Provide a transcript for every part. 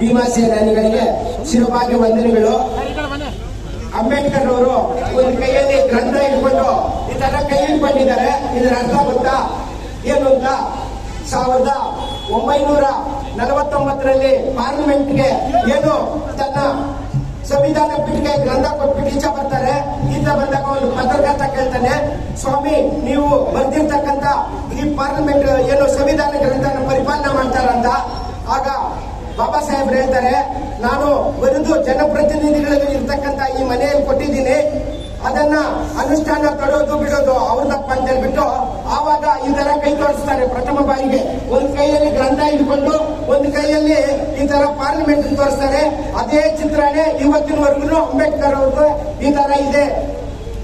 ಭೀಮಾಸೇನಾನಿಗಳಿಗೆ ಶಿರಭಾಗ್ಯ ವಂದನೆಗಳು. ಅಂಬೇಡ್ಕರ್ ಅವರು ಒಂದು ಕೈಯಲ್ಲಿ ಗ್ರಂಥ ಇಟ್ಕೊಂಡು ಈ ತರ ಕೈಯಲ್ಲಿ ಇಟ್ಕೊಂಡಿದ್ದಾರೆ ಇದರ ಅರ್ಥ ಗೊತ್ತಾ? ಏನು ಅಂತ? ಸಾವಿರದ ಒಂಬೈನೂರ ನಲವತ್ತೊಂಬತ್ತರಲ್ಲಿ ಪಾರ್ಲಿಮೆಂಟ್ಗೆ ಏನು ತನ್ನ ಸಂವಿಧಾನ ಪೀಠಕ್ಕೆ ಗ್ರಂಥ ಕೊಟ್ಬಿಟ್ಟು ಈಚೆ ಬರ್ತಾರೆ. ಈತ ಬಂದಾಗ ಒಂದು ಪತ್ರಕರ್ತ ಕೇಳ್ತಾನೆ, ಸ್ವಾಮಿ, ನೀವು ಬರ್ದಿರ್ತಕ್ಕಂತ ಈ ಪಾರ್ಲಿಮೆಂಟ್ ಏನು ಸಂವಿಧಾನ ಗ್ರಂಥನ ಪರಿಪಾಲನೆ ಮಾಡ್ತಾರಂತ? ಆಗ ಬಾಬಾ ಸಾಹೇಬ್ರು ಹೇಳ್ತಾರೆ, ನಾನು ಬರೆದು ಜನಪ್ರತಿನಿಧಿಗಳಲ್ಲಿ ಇರ್ತಕ್ಕಂತ ಈ ಮನೆಯಲ್ಲಿ ಕೊಟ್ಟಿದ್ದೀನಿ. ಅದನ್ನ ಅನುಷ್ಠಾನ ತಡೋದು ಬಿಡೋದು ಅವ್ರದಪ್ಪ ಅಂತ ಹೇಳ್ಬಿಟ್ಟು ಆವಾಗ ಈ ತರ ಕೈ ತೋರಿಸ್ತಾರೆ. ಪ್ರಥಮ ಬಾರಿಗೆ ಒಂದು ಕೈಯಲ್ಲಿ ಗ್ರಂಥ ಇಟ್ಕೊಂಡು, ಒಂದು ಕೈಯಲ್ಲಿ ಈ ತರ ಪಾರ್ಲಿಮೆಂಟ್ ತೋರಿಸ್ತಾರೆ. ಅದೇ ಚಿತ್ರನೇ ಇವತ್ತಿನವರೆಗೂ ಅಂಬೇಡ್ಕರ್ ಅವ್ರದ್ದು ಈ ತರ ಇದೆ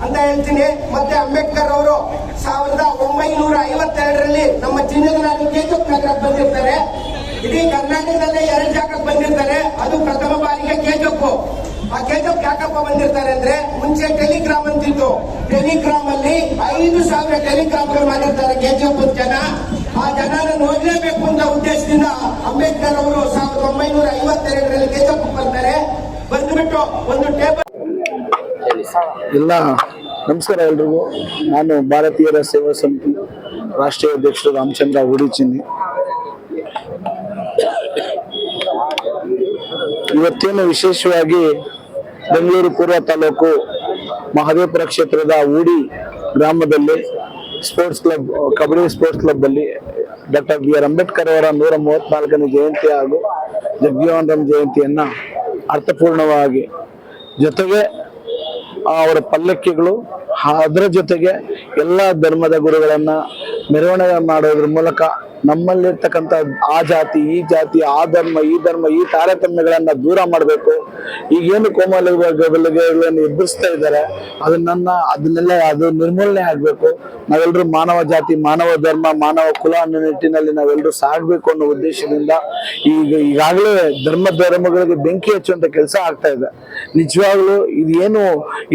ಅಂತ ಹೇಳ್ತೀನಿ. ಮತ್ತೆ ಅಂಬೇಡ್ಕರ್ ಅವರು ಸಾವಿರದ ಒಂಬೈನೂರ ಐವತ್ತೆರಡರಲ್ಲಿ ನಮ್ಮ ಚಿನ್ನದ ನಾಡು ಕೇಜಪ್ ನಗರಕ್ಕೆ ಬಂದಿರ್ತಾರೆ. ಇಡೀ ಕರ್ನಾಟಕದಲ್ಲೇ ಎರಡು ಜಾಗಕ್ಕೆ ಬಂದಿರ್ತಾರೆ. ಅದು ಪ್ರಥಮ ಬಾರಿಗೆ ಕೇಜಪ್ಪು ಆ ಕೇಜಪ್ ಯಾಕಪ್ಪ ಬಂದಿರ್ತಾರೆ ಅಂದ್ರೆ ಮುಂಚೆ ಟೆಲಿಗ್ರಾಮ್ ಅಂತಿತ್ತು. ಟೆಲಿಗ್ರಾಮ್ ಅಲ್ಲಿ ಐದು ಸಾವಿರ ಟೆಲಿಗ್ರಾಮ್ಗಳು ಮಾಡಿರ್ತಾರೆ ಕೆಜಿಎಫ್ ಜನ. ಆ ಜನನ ನೋಡ್ಲೇಬೇಕು ಅಂತ ಉದ್ದೇಶದಿಂದ ಅಂಬೇಡ್ಕರ್ ಅವರು ಸಾವಿರದ ಒಂಬೈನೂರ ಐವತ್ತೆರಡರಲ್ಲಿ ಕೆಜಪ್ ಬರ್ತಾರೆ ಬಂದ್ಬಿಟ್ಟು ಒಂದು ಟೇಬಲ್ ಎಲ್ಲ ನಮಸ್ಕಾರ ಎಲ್ರಿಗೂ. ನಾನು ಭಾರತೀಯರ ಸೇವಾ ಸಮಿತಿ ರಾಷ್ಟ್ರೀಯ ಅಧ್ಯಕ್ಷರು ರಾಮಚಂದ್ರ ಉಡಿಚಿನಿ. ಇವತ್ತೇನು ವಿಶೇಷವಾಗಿ ಬೆಂಗಳೂರು ಪೂರ್ವ ತಾಲೂಕು ಮಹದೇವಪುರ ಕ್ಷೇತ್ರದ ಊಡಿ ಗ್ರಾಮದಲ್ಲಿ sports club, kabaddi sports club ಅಲ್ಲಿ ಡಾಕ್ಟರ್ ಬಿ ಆರ್ ಅಂಬೇಡ್ಕರ್ ಅವರ ನೂರ ಮೂವತ್ನಾಲ್ಕನೇ ಜಯಂತಿ ಹಾಗೂ ಜಗಜೀವನ್ ರಾಮ್ ಜಯಂತಿಯನ್ನ ಅರ್ಥಪೂರ್ಣವಾಗಿ ಜೊತೆಗೆ ಅವರ ಪಲ್ಲಕ್ಕಿಗಳು ಅದರ ಜೊತೆಗೆ ಎಲ್ಲ ಧರ್ಮದ ಗುರುಗಳನ್ನ ಮೆರವಣಿಗೆ ಮಾಡೋದ್ರ ಮೂಲಕ ನಮ್ಮಲ್ಲಿರ್ತಕ್ಕಂಥ ಆ ಜಾತಿ, ಈ ಜಾತಿ, ಆ ಧರ್ಮ, ಈ ಧರ್ಮ, ಈ ತಾರತಮ್ಯಗಳನ್ನ ದೂರ ಮಾಡಬೇಕು. ಈಗೇನು ಕೋಮಲಗಳನ್ನು ಎದುರಿಸ್ತಾ ಇದ್ದಾರೆ ಅದನ್ನ ಅದನ್ನೆಲ್ಲ ಅದು ನಿರ್ಮೂಲನೆ ಆಗಬೇಕು. ನಾವೆಲ್ಲರೂ ಮಾನವ ಜಾತಿ, ಮಾನವ ಧರ್ಮ, ಮಾನವ ಕುಲ ಅನ್ನೋ ನಿಟ್ಟಿನಲ್ಲಿ ನಾವೆಲ್ಲರೂ ಸಾಗಬೇಕು ಅನ್ನೋ ಉದ್ದೇಶದಿಂದ ಈಗ ಈಗಾಗಲೇ ಧರ್ಮ, ಧರ್ಮಗಳಿಗೆ ಬೆಂಕಿ ಹಚ್ಚುವಂತ ಕೆಲಸ ಆಗ್ತಾ ಇದೆ. ನಿಜವಾಗ್ಲೂ ಇದೇನು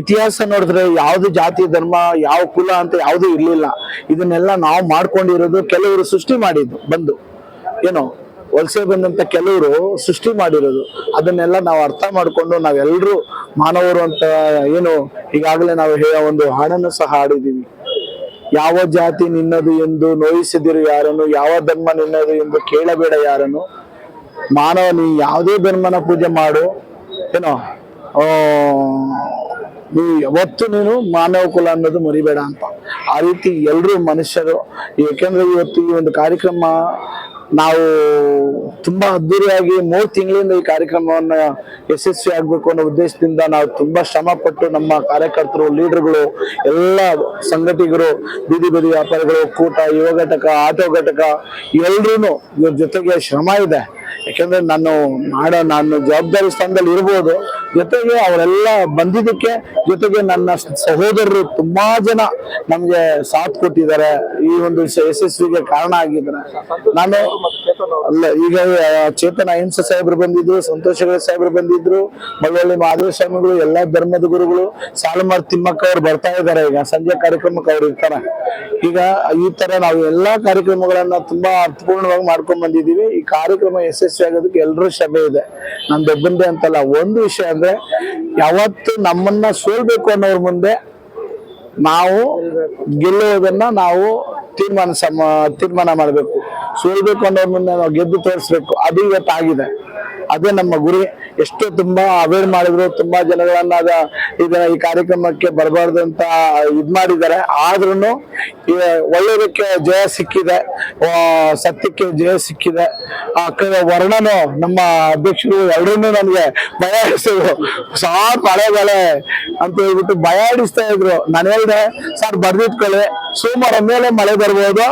ಇತಿಹಾಸ ನೋಡಿದ್ರೆ ಯಾವ್ದು ಜಾತಿ, ಧರ್ಮ, ಯಾವ ಕುಲ ಅಂತ ಯಾವುದು ಇರ್ಲಿಲ್ಲ. ಇದನ್ನೆಲ್ಲ ನಾವು ಮಾಡ್ಕೊಂಡಿರೋದು ಕೆಲವರು ಸೃಷ್ಟಿ ಮಾಡಿದ್ದು, ಬಂದು. ಏನೋ, ವಲಸೆ ಬಂದಂತ ಕೆಲವರು ಸೃಷ್ಟಿ ಮಾಡಿರೋದು. ಅದನ್ನೆಲ್ಲ ನಾವು ಅರ್ಥ ಮಾಡ್ಕೊಂಡು ನಾವೆಲ್ಲರೂ ಮಾನವರು ಅಂತ ಏನು ಈಗಾಗಲೇ ನಾವು ಒಂದು ಹಾಡನ್ನು ಸಹ ಹಾಡಿದೀವಿ ಯಾವ ಜಾತಿ ನಿನ್ನದು ಎಂದು ನೋಯಿಸಿದಿರು ಯಾರನ್ನು, ಯಾವ ಧರ್ಮ ನಿನ್ನದು ಎಂದು ಕೇಳಬೇಡ ಯಾರನ್ನು. ಮಾನವ, ನೀ ಯಾವುದೇ ಧರ್ಮನ ಪೂಜೆ ಮಾಡು. ಏನೋ ನೀ ಯಾವತ್ತು ನೀನು ಮಾನವ ಕುಲ ಅನ್ನೋದು ಮರಿಬೇಡ ಅಂತ. ಆ ರೀತಿ ಎಲ್ಲರೂ ಮನುಷ್ಯರು, ಏಕೆಂದ್ರೆ ಇವತ್ತು ಈ ಒಂದು ಕಾರ್ಯಕ್ರಮ ನಾವು ತುಂಬಾ ಅದ್ದೂರಿಯಾಗಿ ಮೂರು ತಿಂಗಳಿಂದ ಈ ಕಾರ್ಯಕ್ರಮವನ್ನ ಯಶಸ್ವಿ ಆಗ್ಬೇಕು ಅನ್ನೋ ಉದ್ದೇಶದಿಂದ ನಾವು ತುಂಬಾ ಶ್ರಮ ಪಟ್ಟು ನಮ್ಮ ಕಾರ್ಯಕರ್ತರು, ಲೀಡರ್ಗಳು, ಎಲ್ಲ ಸಂಘಟಿಗರು, ಬೀದಿ ಬದಿ ವ್ಯಾಪಾರಿಗಳು, ಕೂಟ, ಯುವ ಘಟಕ, ಆಟೋ ಘಟಕ ಎಲ್ರೂ ಇವ್ರ ಜೊತೆಗೆ ಶ್ರಮ ಇದೆ. ಯಾಕಂದ್ರೆ ನಾನು ಮಾಡೋ, ನಾನು ಜವಾಬ್ದಾರಿ ಸ್ಥಾನದಲ್ಲಿ ಇರ್ಬೋದು. ಜೊತೆಗೆ ಅವರೆಲ್ಲ ಬಂದಿದ್ದಕ್ಕೆ ಜೊತೆಗೆ ನನ್ನ ಸಹೋದರರು ತುಂಬಾ ಜನ ನಮ್ಗೆ ಸಾಥ್ ಕೊಟ್ಟಿದ್ದಾರೆ. ಈ ಒಂದು ಯಶ- ಯಶಸ್ವಿಗೆ ಕಾರಣ ಆಗಿದ್ದಾರೆ. ನಾನು ಅಲ್ಲ, ಈಗ ಚೇತನ ಅಹಿಂಸ ಸಾಹೇಬ್ರು ಬಂದಿದ್ರು ಸಂತೋಷಗಳ ಸಾಹೇಬ್ರು ಬಂದಿದ್ರು ಮಳವಳ್ಳಿ ಮಹಾದೇವ ಸ್ವಾಮಿಗಳು, ಎಲ್ಲಾ ಧರ್ಮದ ಗುರುಗಳು, ಸಾಲುಮಾರ್ ತಿಮ್ಮಕ್ಕ ಅವ್ರು ಬರ್ತಾ ಇದ್ದಾರೆ ಈಗ, ಸಂಜೆ ಕಾರ್ಯಕ್ರಮಕ್ಕೆ ಅವ್ರು ಇರ್ತಾರೆ. ಈಗ ಈ ತರ ನಾವು ಎಲ್ಲಾ ಕಾರ್ಯಕ್ರಮಗಳನ್ನ ತುಂಬಾ ಅರ್ಥಪೂರ್ಣವಾಗಿ ಮಾಡ್ಕೊಂಡ್ ಬಂದಿದೀವಿ ಈ ಕಾರ್ಯಕ್ರಮ ಯಶಸ್ವಿ ಆಗೋದಕ್ಕೆ ಎಲ್ಲರೂ ಶ್ರಮೆ ಇದೆ. ನಮ್ಮ ಒಬ್ಬಂದೇ ಅಂತಲ್ಲ, ಒಂದು ವಿಷಯ ಅಂದ್ರೆ ಯಾವತ್ತು ನಮ್ಮನ್ನ ಸೋಲ್ಬೇಕು ಅನ್ನೋರ್ ಮುಂದೆ ನಾವು ಗೆಲ್ಲುವುದನ್ನ ನಾವು ತೀರ್ಮಾನ ಸಮ, ತೀರ್ಮಾನ ಮಾಡಬೇಕು. ಸೋಲ್ಬೇಕು ಅನ್ನೋರ್ ಮುಂದೆ ನಾವು ಗೆದ್ದು ತೋರಿಸ್ಬೇಕು. ಅದು ಇವತ್ತು ಆಗಿದೆ ಅದೇ ನಮ್ಮ ಗುರಿ. ಎಷ್ಟು ತುಂಬಾ ಅವೇರ್ ಮಾಡಿದ್ರು, ತುಂಬಾ ಜನಗಳನ್ನ ಇದನ್ನ ಈ ಕಾರ್ಯಕ್ರಮಕ್ಕೆ ಬರಬಾರ್ದು ಅಂತ ಇದ್ ಮಾಡಿದ್ದಾರೆ. ಆದ್ರೂ ಒಳ್ಳೆಯದಕ್ಕೆ ಜಯ ಸಿಕ್ಕಿದೆ. ಸತ್ಯಕ್ಕೆ ಜಯ ಸಿಕ್ಕಿದೆ. ಆ ವರ್ಣನು ನಮ್ಮ ಅಧ್ಯಕ್ಷರು ಎರಡೂ ನನಗೆ ಹಿಡಿಸಿದ್ರು ಸಾರ್ ಮಳೆ ಬೆಳೆ ಅಂತ ಹೇಳ್ಬಿಟ್ಟು ಭಯ ಹಿಡಿಸ್ತಾ ಇದ್ರು. ನಾನು ಹೇಳಿದೆ, ಸರ್ ಬರ್ದಿಟ್ಕೊಳ್ಳಿ ಸೋಮವಾರ ಮೇಲೆ ಮಳೆ ಬರ್ಬೋದು.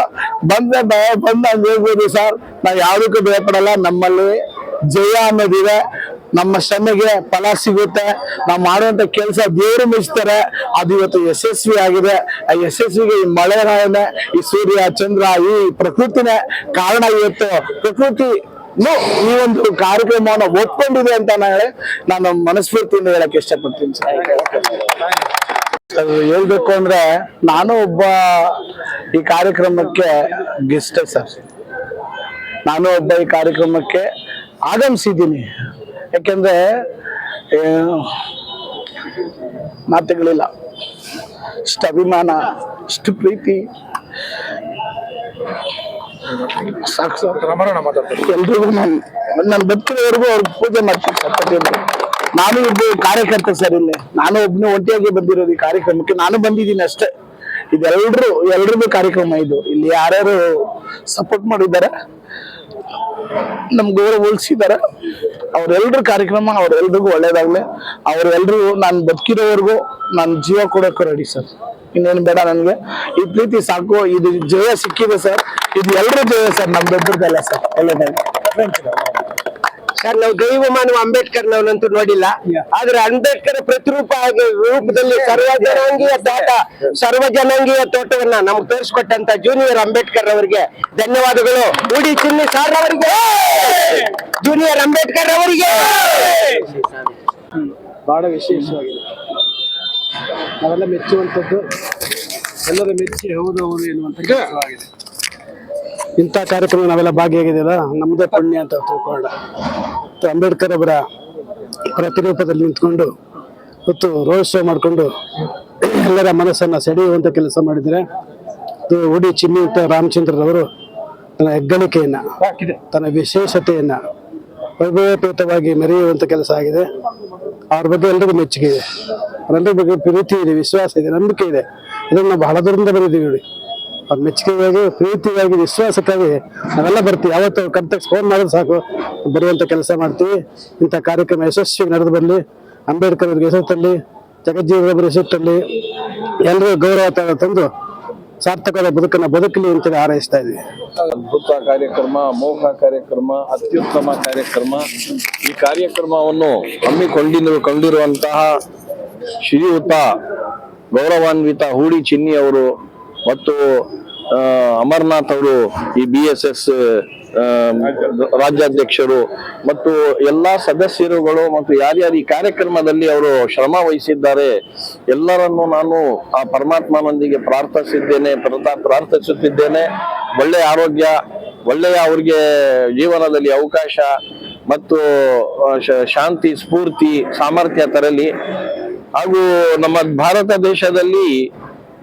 ಬಂದ್ರೆ ಬಂದ್ ಹಂಗೆ ಹೇಳ್ಬೋದು ಸರ್. ನಾವ್ ಯಾವ್ದಕ್ಕೂ ಭಯಪಡಲ್ಲ, ನಮ್ಮಲ್ಲಿ ಜಯ ಅನ್ನೋದಿದೆ. ನಮ್ಮ ಶ್ರಮೆಗೆ ಫಲ ಸಿಗುತ್ತೆ. ನಾವು ಮಾಡುವಂತ ಕೆಲಸ ದೇವರು ಮೆಚ್ತಾರೆ. ಅದು ಇವತ್ತು ಯಶಸ್ವಿ ಆಗಿದೆ. ಆ ಯಶಸ್ವಿಗೆ ಈ ಮಳೆರಾಯನೇ ಈ ಸೂರ್ಯ, ಚಂದ್ರ, ಈ ಪ್ರಕೃತಿನೇ ಕಾರಣ ಇವತ್ತು. ಪ್ರಕೃತಿ ಈ ಒಂದು ಕಾರ್ಯಕ್ರಮವನ್ನು ಒಪ್ಕೊಂಡಿದೆ ಅಂತ ಹೇಳಿ, ನಾನು ಮನಸ್ಫೂರ್ತಿಯಿಂದ ಹೇಳಕ್ ಇಷ್ಟಪಡ್ತೀನಿ ಸರ್. ಹೇಳ್ಬೇಕು ಅಂದ್ರೆ ನಾನು ಒಬ್ಬ ಈ ಕಾರ್ಯಕ್ರಮಕ್ಕೆ ಗೆಸ್ಟ್ ಸರ್. ನಾನು ಒಬ್ಬ ಈ ಕಾರ್ಯಕ್ರಮಕ್ಕೆ ಆಗಮಿಸಿದ್ದೀನಿ. ಯಾಕೆಂದ್ರೆ ಮಾತುಗಳಿಲ್ಲ. ಇಷ್ಟು ಅಭಿಮಾನ, ಇಷ್ಟು ಪ್ರೀತಿ. ಎಲ್ರಿಗೂ ನಾನು ನಾನು ಬದುಕಿರೋವರೆಗೂ ಅವ್ರಿಗೆ ಪೂಜೆ ಮಾಡ್ತೀನಿ ನಾನು ಒಬ್ಬ ಕಾರ್ಯಕರ್ತ ಸರ್ ಇಲ್ಲಿ. ನಾನು ಒಬ್ಬನೇ ಒಂಟಿಯಾಗಿ ಬಂದಿರೋದು ಈ ಕಾರ್ಯಕ್ರಮಕ್ಕೆ. ನಾನು ಬಂದಿದ್ದೀನಿ ಅಷ್ಟೇ. ಇದೆಲ್ಲರೂ ಎಲ್ರಿಗೂ ಕಾರ್ಯಕ್ರಮ ಇದು. ಇಲ್ಲಿ ಯಾರ್ಯಾರು ಸಪೋರ್ಟ್ ಮಾಡಿದ್ದಾರೆ ನಮ್ ಗೌರವ ಉಳಿಸಿದ್ದಾರೆ. ಅವರೆಲ್ಲರ ಕಾರ್ಯಕ್ರಮ, ಅವ್ರೆಲ್ರಿಗೂ ಒಳ್ಳೇದಾಗ್ಲಿ. ಅವರೆಲ್ಲರಿಗೂ ನಾನು ಬದುಕಿರೋವರೆಗೂ ನಾನು ಜೀವ ಕೊಡೋಕೆ ರೆಡಿ ಸರ್ ಇನ್ನೇನು ಬೇಡ ನನಗೆ. ಈ ಪ್ರೀತಿ ಸಾಕು. ಇದು ಜಯ ಸಿಕ್ಕಿದೆ ಸರ್ ಇದು ಎಲ್ಲರೂ ಜಯ ಸರ್ ನಮ್ಮ ದೊಡ್ಡದಲ್ಲ ಸರ್ ಒಳ್ಳೇದಾಗ್ಲಿ. ಸರ್ ನಾವು ದೈವ ಮಾನವ ಅಂಬೇಡ್ಕರ್ ನವನಂತೂ ನೋಡಿಲ್ಲ. ಆದ್ರೆ ಅಂಬೇಡ್ಕರ್ ಪ್ರತಿರೂಪ ಆಗಿ ರೂಪದಲ್ಲಿ ಸರ್ವ ಜನಾಂಗೀಯ ತೋಟ ಸರ್ವ ಜನಾಂಗೀಯ ತೋಟವನ್ನ ನಮ್ಗೆ ತೋರಿಸ್ಕೊಟ್ಟಂತ ಜೂನಿಯರ್ ಅಂಬೇಡ್ಕರ್ ಅವರಿಗೆ ಧನ್ಯವಾದಗಳು. ಉಡಿ ಚಿನ್ನಿ ಸಾರ್ ಅವರಿಗೆ. ಜೂನಿಯರ್ ಅಂಬೇಡ್ಕರ್ ಅವರಿಗೆ. ಬಹಳ ವಿಶೇಷವಾಗಿದೆ. ನಾವೆಲ್ಲ ಮೆಚ್ಚುವಂಥದ್ದು ಎಲ್ಲರೂ ಮೆಚ್ಚಿ ಹೌದು ಹೌದು ಎನ್ನುವಂಥ ಕೆಲಸವಾಗಿದೆ ಇಂಥ ಕಾರ್ಯಕ್ರಮ ನಾವೆಲ್ಲ ಭಾಗಿಯಾಗಿದ್ದೀರ ನಮ್ಮದೇ ಪುಣ್ಯ ಅಂತ ತಿಳ್ಕೊಂಡ. ಮತ್ತು ಅಂಬೇಡ್ಕರ್ ಅವರ ಪ್ರತಿರೂಪದಲ್ಲಿ ನಿಂತ್ಕೊಂಡು ಮತ್ತು ರೋಡ್ ಶೋ ಮಾಡಿಕೊಂಡು ಎಲ್ಲರ ಮನಸ್ಸನ್ನು ಸೆಳೆಯುವಂಥ ಕೆಲಸ ಮಾಡಿದರೆ ಇದು ಉಡಿ ಚಿನ್ನಿಂತ ರಾಮಚಂದ್ರರವರು ತನ್ನ ಹೆಗ್ಗಳಿಕೆಯನ್ನು ತನ್ನ ವಿಶೇಷತೆಯನ್ನು ವೈಭವಪೇತವಾಗಿ ಮೆರೆಯುವಂಥ ಕೆಲಸ ಆಗಿದೆ. ಅವ್ರ ಬಗ್ಗೆ ಎಲ್ರಿಗೂ ಮೆಚ್ಚುಗೆ ಇದೆ. ಅವರೆಲ್ಲರ ಬಗ್ಗೆ ಪ್ರೀತಿ ಇದೆ ವಿಶ್ವಾಸ ಇದೆ ನಂಬಿಕೆ ಇದೆ. ಇದನ್ನು ನಾವು ಬಹಳ ದೂರದಿಂದ ಬಂದಿದ್ದೀವಿ ನೋಡಿ. ಅವ್ರ ಮೆಚ್ಚುಗೆಗಾಗಿ, ಪ್ರೀತಿಗಾಗಿ, ವಿಶ್ವಾಸಕ್ಕಾಗಿ ನಾವೆಲ್ಲ ಬರ್ತೀವಿ. ಯಾವತ್ತು ಕಂಟಕ್ಸ್ ಫೋನ್ ಮಾಡಿದ್ರೆ ಸಾಕು. ಬರುವಂತ ಕೆಲಸ ಮಾಡ್ತೀವಿ. ಇಂಥ ಕಾರ್ಯಕ್ರಮ ಯಶಸ್ವಿ ನಡೆದು ಬರಲಿ. ಅಂಬೇಡ್ಕರ್ ಅವ್ರಿಗೆ ಹೆಸರು ತರಲಿ, ಜಗಜ್ಜೀವನ ಹೆಸರು ತರಲಿ ಎಲ್ಲರೂ ಗೌರವ ತಂದು ಸಾರ್ಥಕವಾದ ಬದುಕನ್ನು ಬದುಕಲಿ ಅಂತ ಹಾರೈಸ್ತಾ ಇದ್ದೀವಿ. ಅದ್ಭುತ ಕಾರ್ಯಕ್ರಮ ಮೋಹ ಕಾರ್ಯಕ್ರಮ, ಅತ್ಯುತ್ತಮ ಕಾರ್ಯಕ್ರಮ. ಈ ಕಾರ್ಯಕ್ರಮವನ್ನು ಹಮ್ಮಿಕೊಂಡಿರು ಕಂಡಿರುವಂತಹ ಶ್ರೀಯುತ ಗೌರವಾನ್ವಿತ ಹೂಡಿ ಚಿನ್ನಿ ಅವರು ಮತ್ತು ಅಮರ್ನಾಥ್ ಅವರು ಈ ಬಿ ಎಸ್ ಎಸ್ ರಾಜ್ಯಾಧ್ಯಕ್ಷರು ಮತ್ತು ಎಲ್ಲಾ ಸದಸ್ಯರುಗಳು ಮತ್ತು ಯಾರ್ಯಾರು ಈ ಕಾರ್ಯಕ್ರಮದಲ್ಲಿ ಅವರು ಶ್ರಮ ವಹಿಸಿದ್ದಾರೆ, ಎಲ್ಲರನ್ನು ನಾನು ಆ ಪರಮಾತ್ಮನೊಂದಿಗೆ ಪ್ರಾರ್ಥಿಸಿದ್ದೇನೆ ಪ್ರಾರ್ಥಿಸುತ್ತಿದ್ದೇನೆ. ಒಳ್ಳೆಯ ಆರೋಗ್ಯ, ಒಳ್ಳೆಯ ಅವ್ರಿಗೆ ಜೀವನದಲ್ಲಿ ಅವಕಾಶ ಮತ್ತು ಶಾಂತಿ, ಸ್ಫೂರ್ತಿ, ಸಾಮರ್ಥ್ಯ ತರಲಿ. ಹಾಗೂ ನಮ್ಮ ಭಾರತ ದೇಶದಲ್ಲಿ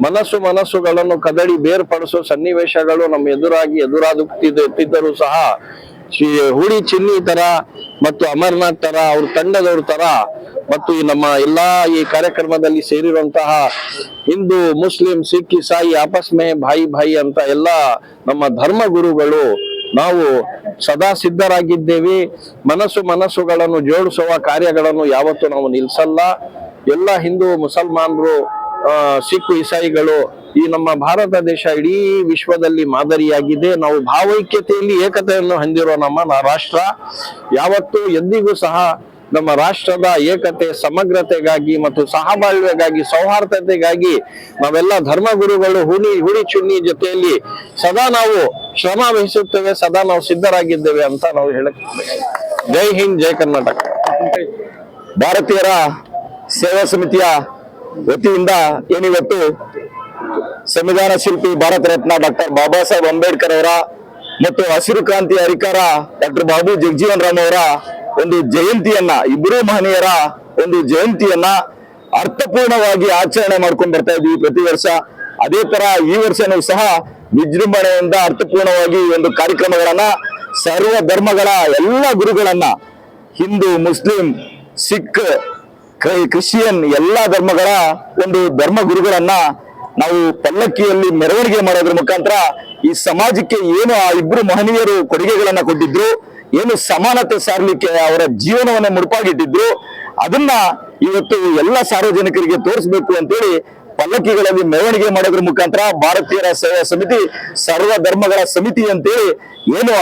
ಮನಸ್ಸು ಮನಸ್ಸುಗಳನ್ನು ಕದಡಿ ಬೇರ್ಪಡಿಸೋ ಸನ್ನಿವೇಶಗಳು ನಮ್ಮ ಎದುರಾಗಿ ಎದುರಾಗುತ್ತಿದ್ದರೂ ಸಹ ಶ್ರೀ ಹುಡಿ ಚಿನ್ನಿ ತರ ಮತ್ತು ಅಮರ್ನಾಥ್ ತರ, ಅವ್ರ ತಂಡದವ್ರ ತರ ಮತ್ತು ನಮ್ಮ ಎಲ್ಲಾ ಈ ಕಾರ್ಯಕ್ರಮದಲ್ಲಿ ಸೇರಿರುವಂತಹ ಹಿಂದೂ, ಮುಸ್ಲಿಂ, ಸಿಖ್, ಇಸಾಯಿ, ಆಪಸ್ ಮೇ ಭಾಯಿ ಭಾಯಿ ಅಂತ ಎಲ್ಲ ನಮ್ಮ ಧರ್ಮ ಗುರುಗಳು ನಾವು ಸದಾ ಸಿದ್ಧರಾಗಿದ್ದೇವೆ. ಮನಸ್ಸು ಮನಸ್ಸುಗಳನ್ನು ಜೋಡಿಸುವ ಕಾರ್ಯಗಳನ್ನು ಯಾವತ್ತೂ ನಾವು ನಿಲ್ಲಿಸಲ್ಲ ಎಲ್ಲ ಹಿಂದೂ, ಮುಸಲ್ಮಾನರು ಸಿಖ್ ಇಸಾಯಿಗಳು ಈ ನಮ್ಮ ಭಾರತ ದೇಶ ಇಡೀ ವಿಶ್ವದಲ್ಲಿ ಮಾದರಿಯಾಗಿದೆ. ನಾವು ಭಾವೈಕ್ಯತೆಯಲ್ಲಿ ಏಕತೆಯನ್ನು ಹೊಂದಿರೋ ನಮ್ಮ ರಾಷ್ಟ್ರ. ಯಾವತ್ತೂ ಎಂದಿಗೂ ಸಹ ನಮ್ಮ ರಾಷ್ಟ್ರದ ಏಕತೆ, ಸಮಗ್ರತೆಗಾಗಿ ಮತ್ತು ಸಹಬಾಳ್ವೆಗಾಗಿ, ಸೌಹಾರ್ದತೆಗಾಗಿ ನಾವೆಲ್ಲ ಧರ್ಮಗುರುಗಳು ಹುಲಿ ಹುಡಿ ಚುನ್ನಿ ಜೊತೆಯಲ್ಲಿ ಸದಾ ನಾವು ಶ್ರಮ ವಹಿಸುತ್ತೇವೆ, ಸದಾ ನಾವು ಸಿದ್ಧರಾಗಿದ್ದೇವೆ ಅಂತ ನಾವು ಹೇಳಕ್ ಜೈ ಹಿಂದ್, ಜೈ ಕರ್ನಾಟಕ. ಭಾರತೀಯರ ಸೇವಾ ಸಮಿತಿಯ ವತಿಯಿಂದ ಏನಿವತ್ತು ಸಂವಿಧಾನ ಶಿಲ್ಪಿ ಭಾರತ ರತ್ನ ಡಾಕ್ಟರ್ ಬಾಬಾ ಸಾಹೇಬ್ ಅಂಬೇಡ್ಕರ್ ಅವರ ಮತ್ತು ಹಸಿರು ಕ್ರಾಂತಿ ಹರಿಕಾರ ಡಾಕ್ಟರ್ ಬಾಬು ಜಗಜೀವನ್ ರಾಮ್ ಅವರ ಒಂದು ಜಯಂತಿಯನ್ನ ಇಬ್ಬರು ಮಹನೀಯರ ಒಂದು ಜಯಂತಿಯನ್ನ ಅರ್ಥಪೂರ್ಣವಾಗಿ ಆಚರಣೆ ಮಾಡ್ಕೊಂಡು ಬರ್ತಾ ಇದ್ವಿ ಪ್ರತಿ ವರ್ಷ. ಅದೇ ತರ ಈ ವರ್ಷನೂ ಸಹ ವಿಜೃಂಭಣೆಯಿಂದ ಅರ್ಥಪೂರ್ಣವಾಗಿ ಒಂದು ಕಾರ್ಯಕ್ರಮಗಳನ್ನ ಸರ್ವ ಧರ್ಮಗಳ ಎಲ್ಲ ಗುರುಗಳನ್ನ ಹಿಂದೂ, ಮುಸ್ಲಿಂ, ಸಿಖ್ ಕ್ರಿಶ್ಚಿಯನ್ ಎಲ್ಲಾ ಧರ್ಮಗಳ ಒಂದು ಧರ್ಮ ಗುರುಗಳನ್ನ ನಾವು ಪಲ್ಲಕ್ಕಿಯಲ್ಲಿ ಮೆರವಣಿಗೆ ಮಾಡೋದ್ರ ಮುಖಾಂತರ ಈ ಸಮಾಜಕ್ಕೆ ಏನು ಆ ಇಬ್ರು ಮಹನೀಯರು ಕೊಡುಗೆಗಳನ್ನ ಕೊಟ್ಟಿದ್ರು, ಏನು ಸಮಾನತೆ ಸಾರ್ಲಿಕ್ಕೆ ಅವರ ಜೀವನವನ್ನ ಮುಡುಪಾಗಿಟ್ಟಿದ್ರು, ಅದನ್ನ ಇವತ್ತು ಎಲ್ಲ ಸಾರ್ವಜನಿಕರಿಗೆ ತೋರಿಸ್ಬೇಕು ಅಂತೇಳಿ ಪಲ್ಲಕ್ಕಿಗಳಲ್ಲಿ ಮೆರವಣಿಗೆ ಮಾಡೋದ್ರ ಮುಖಾಂತರ ಭಾರತೀಯರ ಸೇವಾ ಸಮಿತಿ, ಸರ್ವ ಧರ್ಮಗಳ ಸಮಿತಿ ಅಂತೇಳಿ ಏನು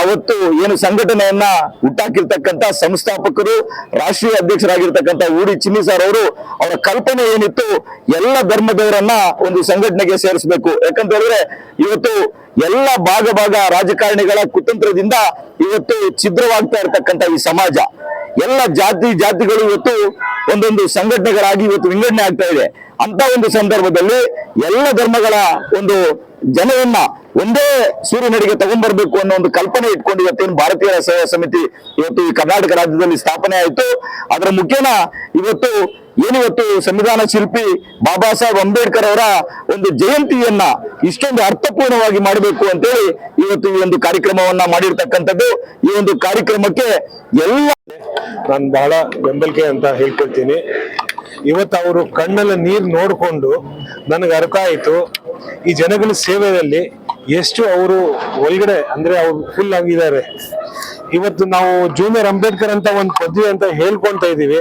ಅವತ್ತು ಏನು ಸಂಘಟನೆಯನ್ನ ಹುಟ್ಟಾಕಿರ್ತಕ್ಕಂತ ಸಂಸ್ಥಾಪಕರು, ರಾಷ್ಟ್ರೀಯ ಅಧ್ಯಕ್ಷರಾಗಿರ್ತಕ್ಕಂಥ ಊಡಿ ಚಿನ್ನಿ ಸರ್ ಅವರು, ಅವರ ಕಲ್ಪನೆ ಏನಿತ್ತು, ಎಲ್ಲ ಧರ್ಮದವರನ್ನ ಒಂದು ಸಂಘಟನೆಗೆ ಸೇರಿಸಬೇಕು. ಯಾಕಂತ ಹೇಳಿದ್ರೆ ಇವತ್ತು ಎಲ್ಲ ಭಾಗ ಭಾಗ ರಾಜಕಾರಣಿಗಳ ಕುತಂತ್ರದಿಂದ ಇವತ್ತು ಛಿದ್ರವಾಗ್ತಾ ಇರತಕ್ಕಂತ ಈ ಸಮಾಜ. ಎಲ್ಲ ಜಾತಿ ಜಾತಿಗಳು ಇವತ್ತು ಒಂದೊಂದು ಸಂಘಟನೆಗಳಾಗಿ ಇವತ್ತು ವಿಂಗಡಣೆ ಆಗ್ತಾ ಇದೆ. ಅಂತ ಒಂದು ಸಂದರ್ಭದಲ್ಲಿ ಎಲ್ಲ ಧರ್ಮಗಳ ಒಂದು ಜನವನ್ನ ಒಂದೇ ಸೂರ್ಯನಡಿಗೆ ತಗೊಂಡ್ಬರ್ಬೇಕು ಅನ್ನೋ ಒಂದು ಕಲ್ಪನೆ ಇಟ್ಕೊಂಡು ಇವತ್ತೇನು ಭಾರತೀಯ ಸೇವಾ ಸಮಿತಿ ಇವತ್ತು ಈ ಕರ್ನಾಟಕ ರಾಜ್ಯದಲ್ಲಿ ಸ್ಥಾಪನೆ ಆಯಿತು. ಅದರ ಮುಖ್ಯನ ಇವತ್ತು ಏನಿವತ್ತು ಸಂವಿಧಾನ ಶಿಲ್ಪಿ ಬಾಬಾ ಸಾಹೇಬ್ ಅಂಬೇಡ್ಕರ್ ಅವರ ಒಂದು ಜಯಂತಿಯನ್ನ ಇಷ್ಟೊಂದು ಅರ್ಥಪೂರ್ಣವಾಗಿ ಮಾಡಬೇಕು ಅಂತೇಳಿ ಇವತ್ತು ಈ ಒಂದು ಕಾರ್ಯಕ್ರಮವನ್ನ ಮಾಡಿರ್ತಕ್ಕಂಥದ್ದು. ಈ ಒಂದು ಕಾರ್ಯಕ್ರಮಕ್ಕೆ ಎಲ್ಲ ನಾನು ಬಹಳ ಬೆಂಬಲಿಕೆ ಅಂತ ಹೇಳ್ಕೊಳ್ತೀನಿ. ಇವತ್ತು ಅವರು ಕಣ್ಣಲ್ಲಿ ನೀರು ನೋಡಿಕೊಂಡು ನನಗೆ ಅರ್ಥ ಆಯಿತು, ಈ ಜನಗಳ ಸೇವೆಯಲ್ಲಿ ಎಷ್ಟು ಅವರು ಒಳಗಡೆ ಅಂದ್ರೆ ಅವ್ರು ಫುಲ್ ಆಗಿದ್ದಾರೆ. ಇವತ್ತು ನಾವು ಜೂನಿಯರ್ ಅಂಬೇಡ್ಕರ್ ಅಂತ ಒಂದು ಪದವಿ ಅಂತ ಹೇಳ್ಕೊಂತ ಇದೀವಿ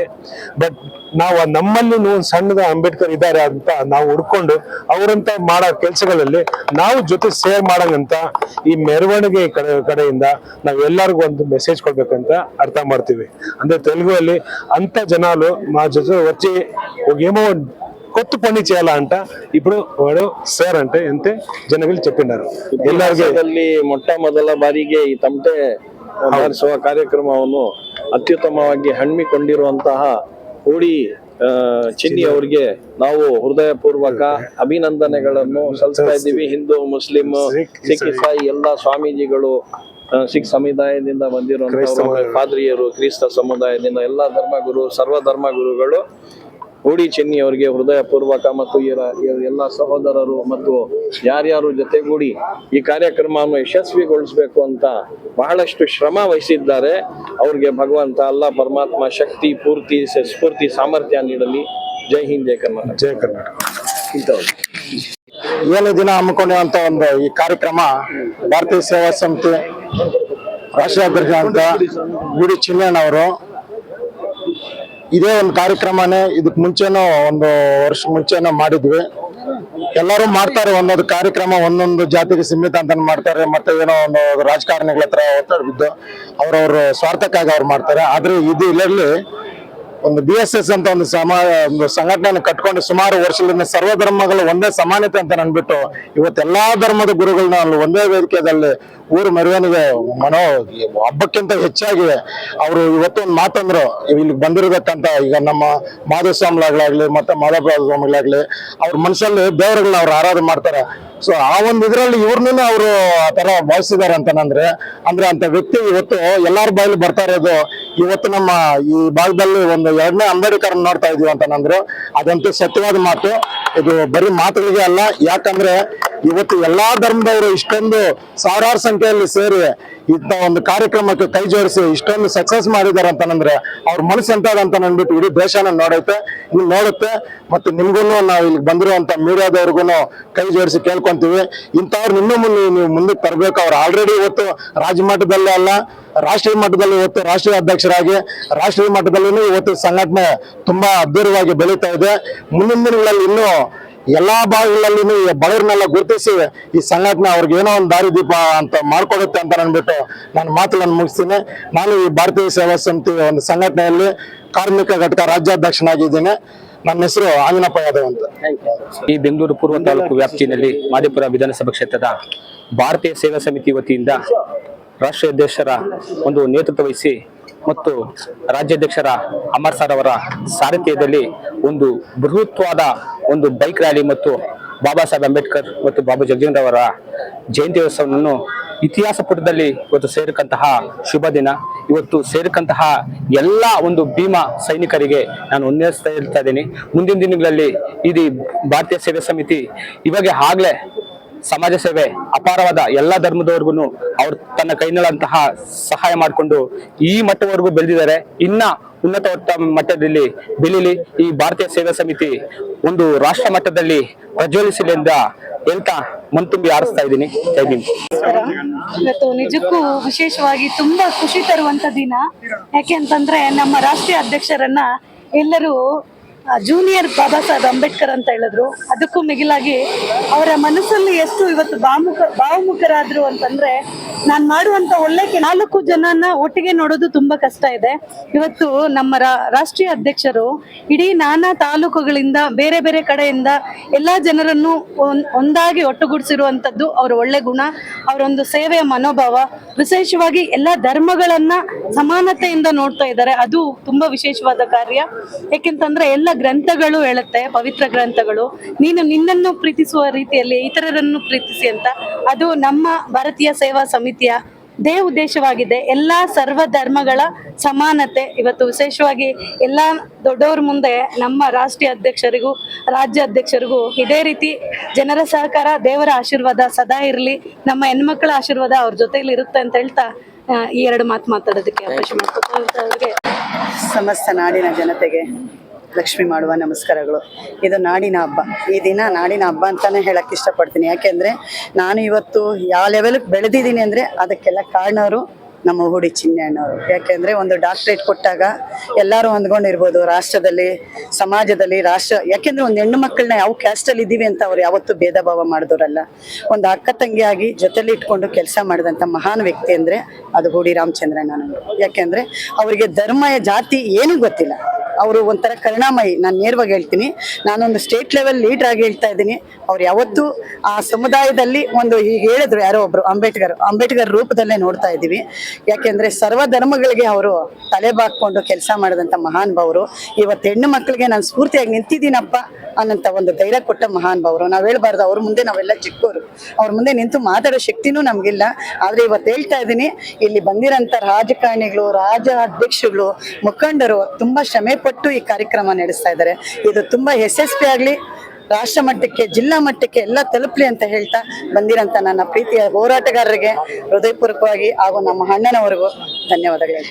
ಬಟ್ ನಾವು ನಮ್ಮಲ್ಲಿ ಒಂದು ಸಣ್ಣದ ಅಂಬೇಡ್ಕರ್ ಇದ್ದಾರೆ ಅಂತ ನಾವು ಹುಡ್ಕೊಂಡು ಅವರಂತ ಮಾಡೋ ಕೆಲಸಗಳಲ್ಲಿ ನಾವು ಜೊತೆ ಸೇರ್ ಮಾಡಂಗಂತ ಈ ಮೆರವಣಿಗೆ ಕಡೆ, ಕಡೆಯಿಂದ ನಾವು ಎಲ್ಲರಿಗೂ ಒಂದು ಮೆಸೇಜ್ ಕೊಡ್ಬೇಕಂತ ಅರ್ಥ ಮಾಡ್ತೀವಿ. ಅಂದ್ರೆ ತೆಲುಗು ಅಲ್ಲಿ ಅಂತ ಜನರು ನಾ ಜೊತೆ ಒಚ್ಚಿ ಏಮೋ కొత్త పని చేయాలంట ఇప్పుడు వాడు సార్ అంటే అంతే ಜನಗಳು చెప్పినారు ಎಲ್ಲರಿಗೆ ಇತಿಹಾಸದಲ್ಲಿ ಮೊಟ್ಟ ಮೊದಲ ಬಾರಿಗೆ ಈ ತಮಟೆ ಬಾರಿಸುವ ಕಾರ್ಯಕ್ರಮವನ್ನು ಅತ್ಯುತ್ತಮವಾಗಿ ಹಮ್ಮಿಕೊಂಡಿರುವಂತಹ ಹೂಡಿ ಆ, ಚಿನ್ನಿ ಅವರಿಗೆ ನಾವು ಹೃದಯಪೂರ್ವಕ ಅಭಿನಂದನೆಗಳನ್ನು ಸಲ್ಲಿಸ್ತಾ ಇದ್ದೀವಿ ಹಿಂದೂ ಮುಸ್ಲಿಂ ಸಿಖ್, ಸಿಖ್ ಇಸಾಯಿ ಎಲ್ಲಾ ಸ್ವಾಮೀಜಿಗಳು ಆ, ಸಿಖ್ ಸಮುದಾಯದಿಂದ ಬಂದಿರುವಂತಹ ಪಾದ್ರಿಯರು ಕ್ರಿಸ್ತ ಸಮುದಾಯದಿಂದ ಎಲ್ಲಾ ಧರ್ಮಗುರು ಸರ್ವ ಧರ್ಮಗುರುಗಳು ಹೂಡಿ ಚೆನ್ನಿ ಅವರಿಗೆ ಹೃದಯ ಪೂರ್ವಕ ಮತ್ತು ಎಲ್ಲ ಸಹೋದರರು ಮತ್ತು ಯಾರ್ಯಾರು ಜೊತೆಗೂಡಿ ಈ ಕಾರ್ಯಕ್ರಮವನ್ನು ಯಶಸ್ವಿಗೊಳಿಸಬೇಕು ಅಂತ ಬಹಳಷ್ಟು ಶ್ರಮ ವಹಿಸಿದ್ದಾರೆ. ಅವ್ರಿಗೆ ಭಗವಂತ ಅಲ್ಲ ಪರಮಾತ್ಮ ಶಕ್ತಿ ಪೂರ್ತಿ ಸ್ಫೂರ್ತಿ ಸಾಮರ್ಥ್ಯ ನೀಡಲಿ. ಜೈ ಹಿಂದ್ ಜೈ ಕರ್ನಾಟಕ. ಜಯ ಕರ್ನಾಟಕ. ಏಳು ದಿನ ಹಮ್ಮಿಕೊಂಡಿರುವಂತ ಒಂದು ಈ ಕಾರ್ಯಕ್ರಮ ಭಾರತೀಯ ಸೇವಾ ಸಂಸ್ಥೆ ರಾಷ್ಟ್ರಾಧ್ಯಕ್ಷ ಅಂತ ಗುಡಿ ಚಿನ್ನಣ್ಣ ಅವರು ಇದೇ ಒಂದು ಕಾರ್ಯಕ್ರಮನೇ ಇದಕ್ ಮುಂಚೆನೂ ಒಂದು ವರ್ಷ ಮುಂಚೆನೂ ಮಾಡಿದ್ವಿ. ಎಲ್ಲರೂ ಮಾಡ್ತಾರೆ, ಒಂದೊಂದು ಕಾರ್ಯಕ್ರಮ, ಒಂದೊಂದು ಜಾತಿಗೆ ಸೀಮಿತ ಅಂತ ಮಾಡ್ತಾರೆ, ಮತ್ತೆ ಏನೋ ಒಂದು ರಾಜಕಾರಣಿಗಳ ಹತ್ರ ಒತ್ತಡ ಬಿದ್ದು ಅವ್ರವ್ರ ಸ್ವಾರ್ಥಕ್ಕಾಗಿ ಅವ್ರು ಮಾಡ್ತಾರೆ. ಆದ್ರೆ ಇದು ಇದರಲ್ಲಿ ಒಂದು ಬಿ ಎಸ್ ಎಸ್ ಅಂತ ಒಂದು ಸಮ ಒಂದು ಸಂಘಟನೆಯನ್ನು ಕಟ್ಕೊಂಡು ಸುಮಾರು ವರ್ಷದಿಂದ ಸರ್ವ ಧರ್ಮಗಳು ಒಂದೇ ಸಮಾನತೆ ಅಂತ ಅನ್ಬಿಟ್ಟು ಇವತ್ತು ಎಲ್ಲಾ ಧರ್ಮದ ಗುರುಗಳನ್ನ ಅಲ್ಲಿ ಒಂದೇ ವೇದಿಕೆಯಲ್ಲಿ ಊರು ಮೆರವಣಿಗೆ ಮನೋ ಹಬ್ಬಕ್ಕಿಂತ ಹೆಚ್ಚಾಗಿ ಅವರು ಇವತ್ತು ಒಂದು ಮಾತಂದ್ರು ಇಲ್ಲಿ ಬಂದಿರಬೇಕಂತ ಈಗ ನಮ್ಮ ಮಾಧವ ಸ್ವಾಮಿಗಳಾಗ್ಲಿ ಮತ್ತೆ ಮಾಧವ ಸ್ವಾಮಿಗಳಾಗ್ಲಿ ಅವ್ರ ಮನಸ್ಸಲ್ಲಿ ದೇವರುಗಳನ್ನ ಅವ್ರು ಆರಾಧನೆ ಮಾಡ್ತಾರೆ. ಸೊ ಆ ಒಂದು ಇದ್ರಲ್ಲಿ ಇವ್ರನ್ನೂ ಅವರು ಆ ತರ ಭಾವಿಸಿದ್ದಾರೆ ಅಂತಂದ್ರೆ ಅಂದ್ರೆ ಅಂತ ವ್ಯಕ್ತಿ ಇವತ್ತು ಎಲ್ಲಾರ ಬಾಯಲ್ಲಿ ಬರ್ತಾ ಇರೋದು, ಇವತ್ತು ನಮ್ಮ ಈ ಭಾಗದಲ್ಲಿ ಒಂದು ಎರಡನೇ ಅಂಬೇಡ್ಕರ್ ನೋಡ್ತಾ ಇದೀವಿ ಅಂತಂದ್ರು ಅದಂತೂ ಸತ್ಯವಾದ ಮಾತು. ಇದು ಬರೀ ಮಾತುಗಳಿಗೆ ಅಲ್ಲ, ಯಾಕಂದ್ರೆ ಇವತ್ತು ಎಲ್ಲಾ ಧರ್ಮದವರು ಇಷ್ಟೊಂದು ಸಾವಿರಾರು ಸಂಖ್ಯೆಯಲ್ಲಿ ಸೇರಿ ಇಂಥ ಒಂದು ಕಾರ್ಯಕ್ರಮಕ್ಕೆ ಕೈ ಜೋಡಿಸಿ ಇಷ್ಟೊಂದು ಸಕ್ಸಸ್ ಮಾಡಿದ್ದಾರೆ ಅಂತಂದ್ರೆ ಅವ್ರ ಮನಸ್ಸು ಅಂತ ಅಂದ್ಬಿಟ್ಟು ಇಡೀ ದೇಶನ ನೋಡೈತೆ ಇಲ್ಲಿ ನೋಡುತ್ತೆ. ಮತ್ತೆ ನಿಮ್ಗೂ ನಾವು ಇಲ್ಲಿ ಬಂದಿರುವಂತ ಮೀಡಿಯಾದವ್ರಿಗೂ ಕೈ ಜೋಡಿಸಿ ಕೇಳ್ಕೊಂತೀವಿ. ಇಂಥವ್ರು ಇನ್ನೂ ಮುಂದೆ ನೀವು ಮುಂದಕ್ಕೆ ತರಬೇಕು. ಅವ್ರು ಆಲ್ರೆಡಿ ಇವತ್ತು ರಾಜ್ಯ ಮಟ್ಟದಲ್ಲೇ ಅಲ್ಲ, ರಾಷ್ಟ್ರೀಯ ಮಟ್ಟದಲ್ಲಿ ಇವತ್ತು ರಾಷ್ಟ್ರೀಯ ಅಧ್ಯಕ್ಷರಾಗಿ, ರಾಷ್ಟ್ರೀಯ ಮಟ್ಟದಲ್ಲೂ ಇವತ್ತು ಸಂಘಟನೆ ತುಂಬಾ ಅದ್ಭುತವಾಗಿ ಬೆಳೀತಾ ಇದೆ. ಮುಂದಿನ ದಿನಗಳಲ್ಲಿ ಇನ್ನೂ ಎಲ್ಲಾ ಭಾಗಗಳಲ್ಲಿ ಬಡವರನ್ನೆಲ್ಲ ಗುರುತಿಸಿ ಈ ಸಂಘಟನೆ ಅವ್ರಿಗೆ ಏನೋ ಒಂದು ದಾರಿದೀಪ ಅಂತ ಮಾಡ್ಕೊಡುತ್ತೆ ಅಂತ ಅಂದ್ಬಿಟ್ಟು ನಾನು ಮಾತುಗಳನ್ನು ಮುಗಿಸ್ತೀನಿ. ನಾನು ಈ ಭಾರತೀಯ ಸೇವಾ ಸಮಿತಿ ಒಂದು ಸಂಘಟನೆಯಲ್ಲಿ ಕಾರ್ಮಿಕ ಘಟಕ ರಾಜ್ಯಾಧ್ಯಕ್ಷನಾಗಿದ್ದೀನಿ. ನನ್ನ ಹೆಸರು ಆಂಜನಪ್ಪ ಯಾದವ್ ಅಂತ. ಈ ಬೆಂಗಳೂರು ಪೂರ್ವ ತಾಲೂಕು ವ್ಯಾಪ್ತಿಯಲ್ಲಿ ಮಾದಿಪುರ ವಿಧಾನಸಭಾ ಕ್ಷೇತ್ರದ ಭಾರತೀಯ ಸೇವಾ ಸಮಿತಿ ವತಿಯಿಂದ ರಾಷ್ಟ್ರೀಯ ಅಧ್ಯಕ್ಷರ ಒಂದು ನೇತೃತ್ವ ವಹಿಸಿ ಮತ್ತು ರಾಜ್ಯಾಧ್ಯಕ್ಷರ ಅಮರ್ ಸರ್ ಅವರ ಸಾರಥ್ಯದಲ್ಲಿ ಒಂದು ಬೃಹತ್ವಾದ ಒಂದು ಬೈಕ್ ರ್ಯಾಲಿ ಮತ್ತು ಬಾಬಾ ಸಾಹೇಬ್ ಅಂಬೇಡ್ಕರ್ ಮತ್ತು ಬಾಬಾ ಜಗಜೀವನ್ ಅವರ ಜಯಂತ್ಯೋತ್ಸವವನ್ನು ಇತಿಹಾಸ ಪುಟದಲ್ಲಿ ಇವತ್ತು ಸೇರಿಕಂತಹ ಶುಭ ದಿನ. ಇವತ್ತು ಸೇರಕಂತಹ ಎಲ್ಲ ಒಂದು ಭೀಮಾ ಸೈನಿಕರಿಗೆ ನಾನು ಒಂದೇ ಇರ್ತಾ ಇದ್ದೀನಿ. ಮುಂದಿನ ದಿನಗಳಲ್ಲಿ ಇದು ಭಾರತೀಯ ಸೇವೆ ಸಮಿತಿ ಇವಾಗ ಆಗ್ಲೇ ಸಮಾಜ ಸೇವೆ ಅಪಾರವಾದ ಎಲ್ಲ ಧರ್ಮದವರೆಗೂ ಅವ್ರು ತನ್ನ ಕೈನಲ್ಲಂತಹ ಸಹಾಯ ಮಾಡಿಕೊಂಡು ಈ ಮಟ್ಟವರೆಗೂ ಬೆಳೆದಿದ್ದಾರೆ. ಇನ್ನ ಉನ್ನತ ಮಟ್ಟ- ಮಟ್ಟದಲ್ಲಿ ಬೆಳಿಲಿ ಈ ಭಾರತೀಯ ಸೇವಾ ಸಮಿತಿ ಒಂದು ರಾಷ್ಟ್ರ ಮಟ್ಟದಲ್ಲಿ ಪ್ರಜ್ವಲಿಸಲಿ ಅಂತ ಹೇಳ್ತಾ ಮನ್ತುಂಬಿ ಆರಿಸ್ತಾ ಇದ್ದೀನಿ. ಇವತ್ತು ನಿಜಕ್ಕೂ ವಿಶೇಷವಾಗಿ ತುಂಬಾ ಖುಷಿ ತರುವಂತ ದಿನ. ಯಾಕೆ ಅಂತಂದ್ರೆ ನಮ್ಮ ರಾಷ್ಟ್ರೀಯ ಅಧ್ಯಕ್ಷರನ್ನ ಎಲ್ಲರೂ ಜೂನಿಯರ್ ಬಾಬಾ ಸಾಹೇಬ್ ಅಂಬೇಡ್ಕರ್ ಅಂತ ಹೇಳಿದ್ರು. ಅದಕ್ಕೂ ಮಿಗಿಲಾಗಿ ಅವರ ಮನಸ್ಸಲ್ಲಿ ಎಷ್ಟು ಇವತ್ತು ಭಾವಮುಖ ಭಾವಮುಖರಾದ್ರು ಅಂತಂದ್ರೆ ನಾನು ಮಾಡುವಂತ ಒಳ್ಳೆ ನಾಲ್ಕು ಜನನ ಒಟ್ಟಿಗೆ ನೋಡೋದು ತುಂಬಾ ಕಷ್ಟ ಇದೆ. ಇವತ್ತು ನಮ್ಮ ರಾಷ್ಟ್ರೀಯ ಅಧ್ಯಕ್ಷರು ಇಡೀ ನಾನಾ ತಾಲೂಕುಗಳಿಂದ, ಬೇರೆ ಬೇರೆ ಕಡೆಯಿಂದ ಎಲ್ಲಾ ಜನರನ್ನು ಒಂದ್- ಒಂದಾಗಿ ಒಟ್ಟುಗೂಡಿಸಿರುವಂತದ್ದು ಅವರ ಒಳ್ಳೆ ಗುಣ, ಅವರೊಂದು ಸೇವೆಯ ಮನೋಭಾವ, ವಿಶೇಷವಾಗಿ ಎಲ್ಲಾ ಧರ್ಮಗಳನ್ನ ಸಮಾನತೆಯಿಂದ ನೋಡ್ತಾ ಇದ್ದಾರೆ. ಅದು ತುಂಬಾ ವಿಶೇಷವಾದ ಕಾರ್ಯ. ಯಾಕೆಂತಂದ್ರೆ ಎಲ್ಲ ಗ್ರಂಥಗಳು ಹೇಳುತ್ತೆ ಪವಿತ್ರ ಗ್ರಂಥಗಳು. ನೀನು ನಿನ್ನನ್ನು ಪ್ರೀತಿಸುವ ರೀತಿಯಲ್ಲಿ ಇತರರನ್ನು ಪ್ರೀತಿಸಿ ಅಂತ. ಅದು ನಮ್ಮ ಭಾರತೀಯ ಸೇವಾ ಸಮಿತಿಯ ದೇ ಉದ್ದೇಶವಾಗಿದೆ. ಎಲ್ಲ ಸರ್ವ ಧರ್ಮಗಳ ಸಮಾನತೆ. ಇವತ್ತು ವಿಶೇಷವಾಗಿ ಎಲ್ಲ ದೊಡ್ಡವ್ರ ಮುಂದೆ ನಮ್ಮ ರಾಷ್ಟ್ರೀಯ ಅಧ್ಯಕ್ಷರಿಗೂ ರಾಜ್ಯ ಅಧ್ಯಕ್ಷರಿಗೂ ಇದೇ ರೀತಿ ಜನರ ಸಹಕಾರ ದೇವರ ಆಶೀರ್ವಾದ ಸದಾ ಇರಲಿ. ನಮ್ಮ ಹೆಣ್ಮಕ್ಳ ಆಶೀರ್ವಾದ ಅವ್ರ ಜೊತೆಯಲ್ಲಿ ಇರುತ್ತೆ ಅಂತ ಹೇಳ್ತಾ ಈ ಎರಡು ಮಾತು ಮಾತಾಡೋದಕ್ಕೆ ಅವಕಾಶ ಮಾಡ್ಕೊತಾ ಸಮಸ್ತ ನಾಡಿನ ಜನತೆಗೆ ಲಕ್ಷ್ಮಿ ಮಾಡುವ ನಮಸ್ಕಾರಗಳು. ಇದು ನಾಡಿನ ಹಬ್ಬ. ಈ ದಿನ ನಾಡಿನ ಹಬ್ಬ ಅಂತಾನೆ ಹೇಳಕ್ ಇಷ್ಟಪಡ್ತೀನಿ. ಯಾಕೆಂದ್ರೆ ನಾನು ಇವತ್ತು ಯಾವ ಲೆವೆಲ್ಗೆ ಬೆಳೆದಿದ್ದೀನಿ ಅಂದ್ರೆ ಅದಕ್ಕೆಲ್ಲ ಕಾರಣವರು ನಮ್ಮ ಹುಡಿ ಚಿನ್ನಣ್ಣವರು ಯಾಕೆಂದ್ರೆ ಒಂದು ಡಾಕ್ಟ್ರೇಟ್ ಕೊಟ್ಟಾಗ ಎಲ್ಲರೂ ಹೊಂದ್ಕೊಂಡಿರ್ಬೋದು ರಾಷ್ಟ್ರದಲ್ಲಿ, ಸಮಾಜದಲ್ಲಿ, ರಾಷ್ಟ್ರ, ಯಾಕೆಂದ್ರೆ ಒಂದು ಹೆಣ್ಣು ಮಕ್ಕಳನ್ನ ಯಾವ ಕ್ಯಾಸ್ಟಲ್ಲಿ ಇದ್ದೀವಿ ಅಂತ ಅವ್ರು ಯಾವತ್ತೂ ಭೇದ ಭಾವ ಮಾಡಿದವರಲ್ಲ ಒಂದು ಅಕ್ಕ ತಂಗಿಯಾಗಿ ಜೊತೆಲಿ ಇಟ್ಕೊಂಡು ಕೆಲಸ ಮಾಡಿದಂಥ ಮಹಾನ್ ವ್ಯಕ್ತಿ ಅಂದ್ರೆ ಅದು ಹುಡಿ ರಾಮಚಂದ್ರಣ್ಣನವರು ಯಾಕೆಂದ್ರೆ ಅವರಿಗೆ ಧರ್ಮ, ಜಾತಿ ಏನೂ ಗೊತ್ತಿಲ್ಲ. ಅವರು ಒಂಥರ ಕರುಣಾಮಯಿ. ನಾನು ನೇರವಾಗಿ ಹೇಳ್ತೀನಿ. ನಾನೊಂದು ಸ್ಟೇಟ್ ಲೆವೆಲ್ ಲೀಡರ್ ಆಗಿ ಹೇಳ್ತಾ ಇದ್ದೀನಿ. ಅವ್ರು ಯಾವತ್ತೂ ಆ ಸಮುದಾಯದಲ್ಲಿ ಒಂದು ಈಗ ಹೇಳಿದ್ರು ಯಾರೋ ಒಬ್ರು, ಅಂಬೇಡ್ಕರ್. ಅಂಬೇಡ್ಕರ್ ರೂಪದಲ್ಲೇ ನೋಡ್ತಾ ಇದ್ದೀವಿ. ಯಾಕೆಂದ್ರೆ ಸರ್ವ ಧರ್ಮಗಳಿಗೆ ಅವರು ತಲೆ ಬಾಕೊಂಡು ಕೆಲಸ ಮಾಡಿದಂಥ ಮಹಾನ್ ಭಾವರು ಇವತ್ತು ಹೆಣ್ಣು ಮಕ್ಕಳಿಗೆ ನಾನು ಸ್ಫೂರ್ತಿಯಾಗಿ ನಿಂತಿದ್ದೀನಪ್ಪ ಅನ್ನಂತ ಒಂದು ಧೈರ್ಯ ಕೊಟ್ಟ ಮಹಾನ್ ಭಾವರು ನಾವು ಹೇಳ್ಬಾರ್ದು, ಅವ್ರ ಮುಂದೆ ನಾವೆಲ್ಲ ಚಿಕ್ಕವರು ಅವ್ರ ಮುಂದೆ ನಿಂತು ಮಾತಾಡೋ ಶಕ್ತಿನೂ ನಮಗಿಲ್ಲ. ಆದರೆ ಇವತ್ತು ಹೇಳ್ತಾ ಇದ್ದೀನಿ, ಇಲ್ಲಿ ಬಂದಿರೋಂಥ ರಾಜಕಾರಣಿಗಳು ರಾಜ ಅಧ್ಯಕ್ಷಗಳು ಮುಖಂಡರು ತುಂಬಾ ಶ್ರಮೆ ಪಟ್ಟು ಈ ಕಾರ್ಯಕ್ರಮ ನಡೆಸ್ತಾ ಇದ್ದಾರೆ. ಇದು ತುಂಬಾ ಯಶಸ್ವಿ ಆಗ್ಲಿ. ರಾಷ್ಟ್ರ ಮಟ್ಟಕ್ಕೆ, ಜಿಲ್ಲಾ ಮಟ್ಟಕ್ಕೆ ಎಲ್ಲ ತಲುಪಲಿ ಅಂತ ಹೇಳ್ತಾ ಬಂದಿರಂತ ನನ್ನ ಪ್ರೀತಿಯ ಹೋರಾಟಗಾರರಿಗೆ ಹೃದಯಪೂರ್ವಕವಾಗಿ ಹಾಗೂ ನಮ್ಮ ಅಣ್ಣನವರೆಗೂ ಧನ್ಯವಾದಗಳು.